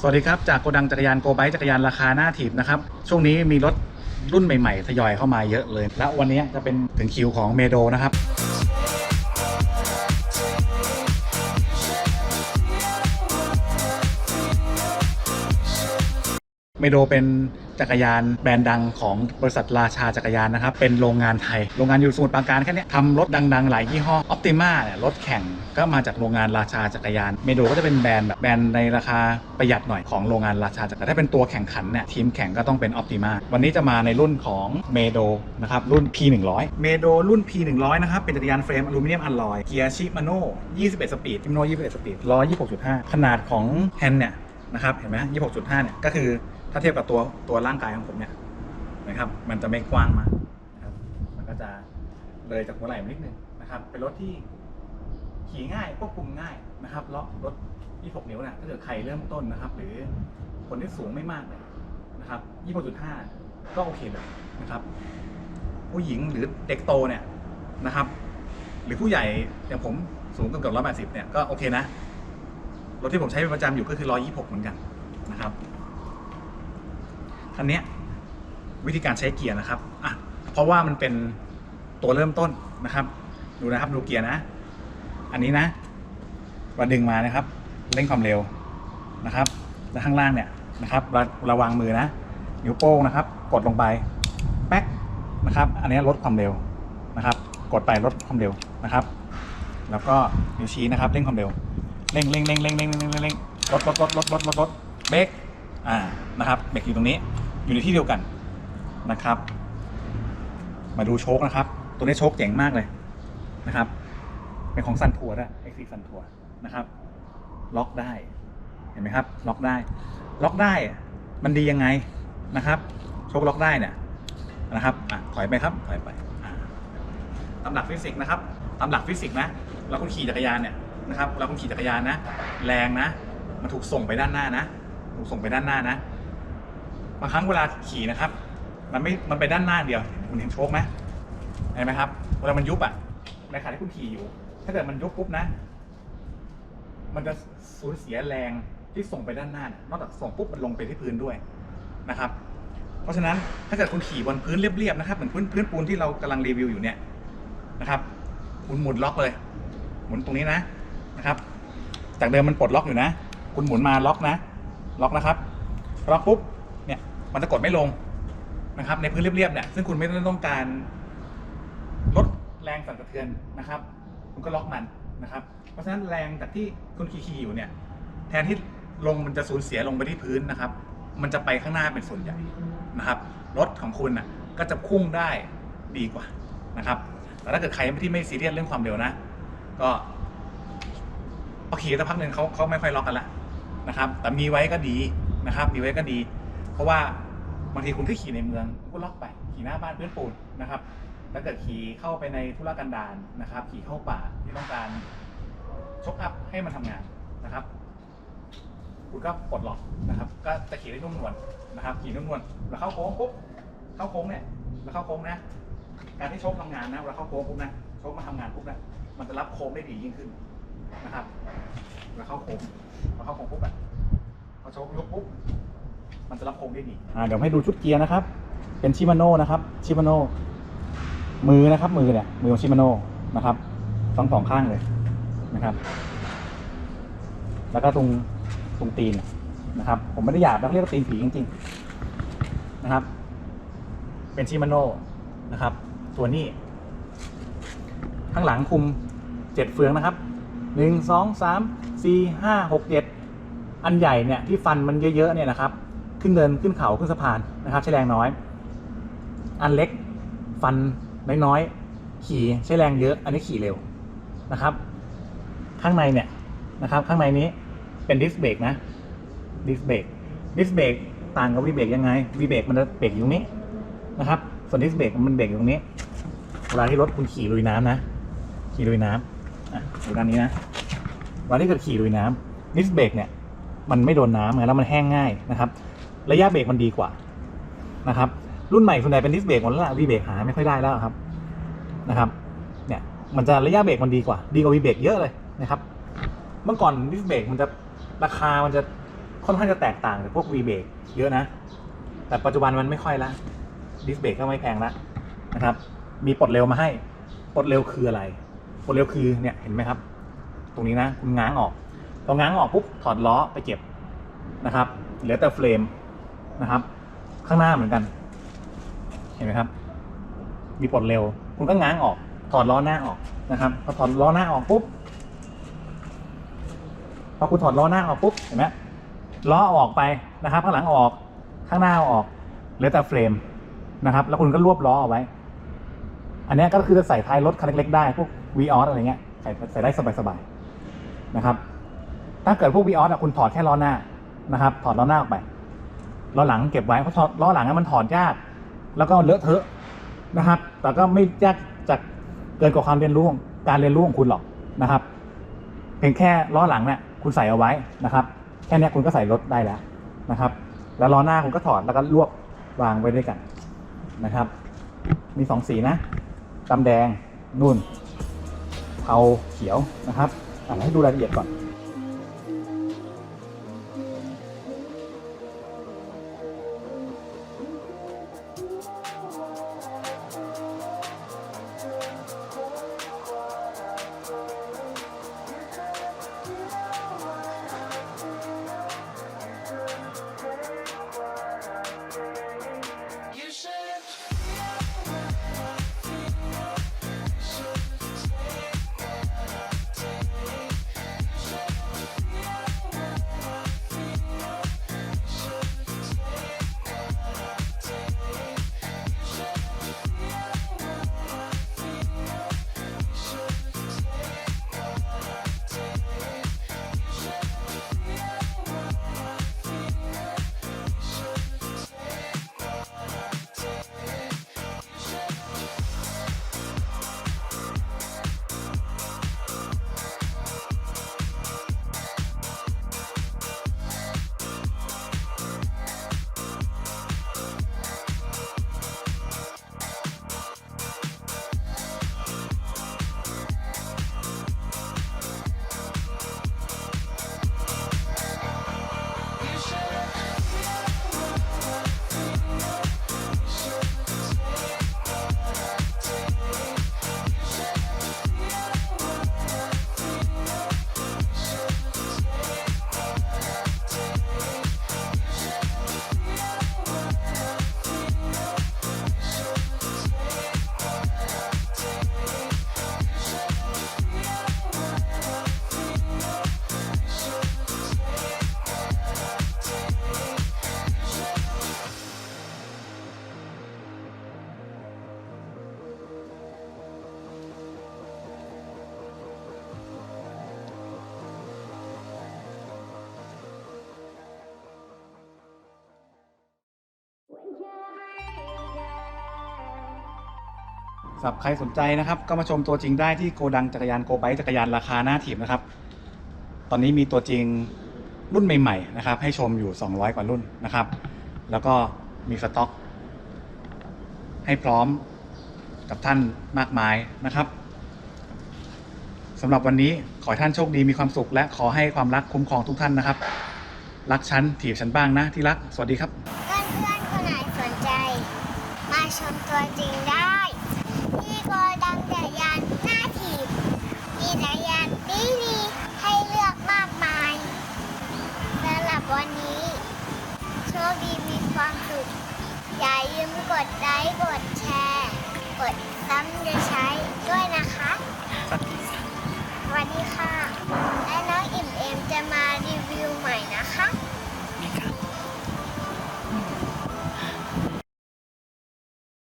สวัสดีครับ จากโกดังจักรยานโกไบจักรยานราคาหน้าถีบนะครับ ช่วงนี้มีรถรุ่นใหม่ ๆ ทยอยเข้ามาเยอะเลย และวันนี้จะเป็นถึงคิวของเมโดนะครับ เมโดเป็นจักรยานแบรนด์ดังของบริษัทราชาจักรยานนะครับ เป็นโรงงานไทย โรงงานอยู่สมุทรปราการแค่เนี้ยทำรถดังๆ หลายยี่ห้อออ t ติมาเนี่ยรถแข่งก็มาจากโรงงานราชาจักรยาน เมโดก็จะเป็นแบรนด์แบบแบรนด์ในราคาประหยัดหน่อยของโรงงานราชาจักรยานถ้าเป็นตัวแข่งขันเนี่ยทีมแข่งก็ต้องเป็นออ t ติมาวันนี้จะมาในรุ่นของเมโดนะครับรุ่น P100 เมโดรุ่น P100 นะครับเป็นจักรยานเฟรมอลูมิเนียมอลลอยเกียร์ชิมาโน่21 สปีดชิมาโน่21 สปีดล้อ26.5 ขนาดของแฮนด์เนี่ยนะครับเห็นไหม26.5เนี่ยก็คือ ถ้าเทียบกับตัวตัวร่างกายของผมเนี่ยนะครับ มันจะไม่กว้างมากนะครับมันก็จะเลยจากหัวไหล่นิดนึงนะครับ เป็นรถที่ขี่ง่ายควบคุมง่ายนะครับเลาะรถ26นิ้วนะถ้าเกิดใครเริ่มต้นนะครับ หรือคนที่สูงไม่มากเลยนะครับ26.5 ก็โอเคเลยนะครับ ผู้หญิงหรือเด็กโตเนี่ยนะครับ หรือผู้ใหญ่อย่างผมสูงเกือบเกือบ180เนี่ยก็โอเคนะรถที่ผมใช้เป็นประจำอยู่ก็คือ126เหมือนกันนะครับ คันนี้วิธีการใช้เกียร์นะครับอะเพราะว่ามันเป็นตัวเริ่มต้นนะครับ ดูนะครับดูเกียร์นะ อันนี้นะเราดึงมานะครับ เร่งความเร็วนะครับ แล้วข้างล่างเนี่ยนะครับเราระวังมือนะ นิ้วโป้งนะครับ กดลงไปแป๊กนะครับ อันนี้ลดความเร็วนะครับ กดไปลดความเร็วนะครับ แล้วก็นิ้วชี้นะครับเร่งความเร็วเร่งเร่งเร่งเร่งเร่งเร่งเร่งลดลดลดลดลดลดลดเบรกอ่านะครับเบรกอยู่ตรงนี้ อยู่ในที่เดียวกันนะครับ มาดูโชคนะครับ ตัวนี้โชคเจ๋งมากเลยนะครับ เป็นของซันทัวร์ด้วย XC ซันทัวร์นะครับ ล็อกได้เห็นไหมครับ ล็อกได้ ล็อกได้มันดียังไงนะครับ โชคล็อกได้เนี่ยนะครับอะถอยไปครับถอยไปตามหลักฟิสิกส์นะครับตามหลักฟิสิกส์นะเราคุณขี่จักรยานเนี่ยนะครับเราคุณขี่จักรยานนะ แรงนะ มันถูกส่งไปด้านหน้านะ ถูกส่งไปด้านหน้านะ บางครั้งเวลาขี่นะครับ มันไม่มันไปด้านหน้าเดียวคุณเห็นโชคไหมเห็นไหมครับเวลามันยุบอะในขณะที่คุณขี่อยู่ ถ้าเกิดมันยุบปุ๊บนะ มันจะสูญเสียแรงที่ส่งไปด้านหน้านอกจากส่งปุ๊บมันลงไปที่พื้นด้วยนะครับ เพราะฉะนั้นถ้าเกิดคุณขี่บนพื้นเรียบๆนะครับเหมือนพื้นพื้นปูนที่เรากำลังรีวิวอยู่เนี่ยนะครับ คุณหมุนล็อกเลย หมุนตรงนี้นะนะครับ จากเดิมมันปลดล็อกอยู่นะ คุณหมุนมาล็อกนะ ล็อกนะครับล็อกปุ๊บ มันจะกดไม่ลงนะครับ ในพื้นเรียบๆเนี่ยซึ่งคุณไม่ต้องการลดแรงสั่นสะเทือนนะครับ คุณก็ล็อกมันนะครับ เพราะฉะนั้นแรงจากที่คุณขี่ๆอยู่เนี่ย แทนที่ลงมันจะสูญเสียลงไปที่พื้นนะครับ มันจะไปข้างหน้าเป็นส่วนใหญ่นะครับรถของคุณน่ะก็จะพุ่งได้ดีกว่านะครับแต่ถ้าเกิดใครที่ไม่ซีเรียสเรื่องความเร็วนะ ก็พอขี่สักพักหนึ่งเขาเขาไม่ค่อยล็อกกันละนะครับ แต่มีไว้ก็ดีนะครับ มีไว้ก็ดี เพราะว่า บางทีคุณก็ขี่ในเมืองคุณก็ล็อกไปขี่หน้าบ้านเพื่อนปูนนะครับถ้าเกิดขี่เข้าไปในธุรกันดารนะครับ ขี่เข้าป่าที่ต้องการชกอัพให้มันทำงานนะครับ คุณก็ปลดล็อกนะครับ ก็จะขี่ได้นุ่มนวลนะครับ ขี่นุ่มนวลแล้วเข้าโค้งปุ๊บเข้าโค้งเนี่ยแล้วเข้าโค้งนะการที่ชคทำงานนะเวลาเข้าโค้งปุ๊บนะชคมาทำงานปุ๊บนะมันจะรับโค้งได้ดียิ่งขึ้นนะครับแล้วเข้าโค้งพอเข้าโค้งปุ๊บอะพอชคยกปุ๊บ มันจะรับโค้งได้ดีอ่าเดี๋ยวให้ดูชุดเกียร์นะครับ เป็นชิมาโน่นะครับชิมาโน่มือนะครับ มือเนี่ยมือของชิมาโน่นะครับทั้งสองข้างเลยนะครับ แล้วก็ตรงตรงตีนนะครับ ผมไม่ได้หยาบนะเรียกว่าตีนผีจริงๆนะครับ เป็นชิมาโน่นะครับ ตัวนี้ ข้างหลังคุมเจ็ดเฟืองนะครับหนึ่งสองสามสี่ห้าหกเจ็ดอันใหญ่เนี่ยที่ฟันมันเยอะๆเนี่ยนะครับ ขึ้นเดินขึ้นเขาขึ้นสะพานนะครับใช้แรงน้อย อันเล็กฟันน้อยๆขี่ใช้แรงเยอะอันนี้ขี่เร็วนะครับ ข้างในเนี่ยนะครับ ข้างในนี้เป็นดิสเบรกนะดิสเบรกดิสเบรกต่างกับวีเบรกยังไงวีเบรกมันจะเบรกอยู่ตรงนี้นะครับ ส่วนดิสเบรกมันเบรกอยู่ตรงนี้เวลาที่รถคุณขี่ลุยน้ำนะ ขี่ลุยน้ำอะดูด้านนี้นะเวลาที่เกิดขี่ลุยน้ำดิสเบรกเนี่ยมันไม่โดนน้ำไงแล้วมันแห้งง่ายนะครับ ระยะเบรกมันดีกว่านะครับ รุ่นใหม่ส่วนใหญ่เป็นดิสเบรกหมดแล้วล่ะวีเบรกหาไม่ค่อยได้แล้วครับนะครับ เนี่ยมันจะระยะเบรกมันดีกว่า ดีกว่าวีเบรกเยอะเลยนะครับ เมื่อก่อนดิสเบรกมันจะราคามันจะค่อนข้างจะแตกต่างจากพวก V เบรกเยอะนะ แต่ปัจจุบันมันไม่ค่อยละดิสเบรกก็ไม่แพงละนะครับ มีปลดเร็วมาให้ปลดเร็วคืออะไรปลดเร็วคือเนี่ยเห็นไหมครับ ตรงนี้นะ คุณง้างออกพอง้างออกปุ๊บถอดล้อไปเก็บนะครับ เหลือแต่เฟรม นะครับ ข้างหน้าเหมือนกัน เห็นไหมครับ มีปลดเร็ว คุณก็ง้างออก ถอดล้อหน้าออกนะครับ พอถอดล้อหน้าออกปุ๊บ พอคุณถอดล้อหน้าออกปุ๊บ เห็นไหมล้อออกไปนะครับ ข้างหลังออก ข้างหน้าออก เหลือแต่เฟรมนะครับ แล้วคุณก็รวบล้อเอาไว้ อันนี้ก็คือจะใส่ท้ายรถคันเล็กๆได้ พวกวีออสอะไรเงี้ย ใส่ใส่ได้สบายๆนะครับ ถ้าเกิดพวกวีออสคุณถอดแค่ล้อหน้านะครับ ถอดล้อหน้าออกไป ล้อหลังเก็บไว้เพราะถอดล้อหลังมันถอดยาก แล้วก็เลอะเทอะนะครับ แต่ก็ไม่ยากจากเกินกว่าความเรียนรู้ของการเรียนรู้ของคุณหรอกนะครับ เพียงแค่ล้อหลังเนี่ยคุณใส่เอาไว้นะครับ แค่นี้คุณก็ใส่รถได้แล้วนะครับ แล้วล้อหน้าคุณก็ถอดแล้วก็รวบวางไว้ด้วยกันนะครับ มีสองสีนะดำแดงนุ่นเทาเขียวนะครับอ่านให้ดูรายละเอียดก่อน หรับใครสนใจนะครับ ก็มาชมตัวจริงได้ที่โกดังจักรยานโกไบจักรยานราคาหน้าถีบนะครับ ตอนนี้มีตัวจริงรุ่นใหม่ๆนะครับ ให้ชมอยู่ 200 กว่ารุ่นนะครับ แล้วก็มีสต็อก ให้พร้อมกับท่านมากมายนะครับสำหรับวันนี้ขอให้ท่านโชคดีมีความสุข และขอให้ความรักคุ้มครองทุกท่านนะครับ รักฉันถีบฉันบ้างนะที่รัก สวัสดีครับ เพื่อนๆคนไหนสนใจ มาชมตัวจริงได้ โกดังจักยานน้าถีบมีจักยานดีๆให้เลือกมากมายสำหรับวันนี้ โชคดีมีความสุข อย่าลืมกดไลค์กดแชร์ กดซ้ำจะใช้ด้วยนะคะ สวัสดีค่ะ และน้องอิ่มเอมจะมารีวิวใหม่นะคะ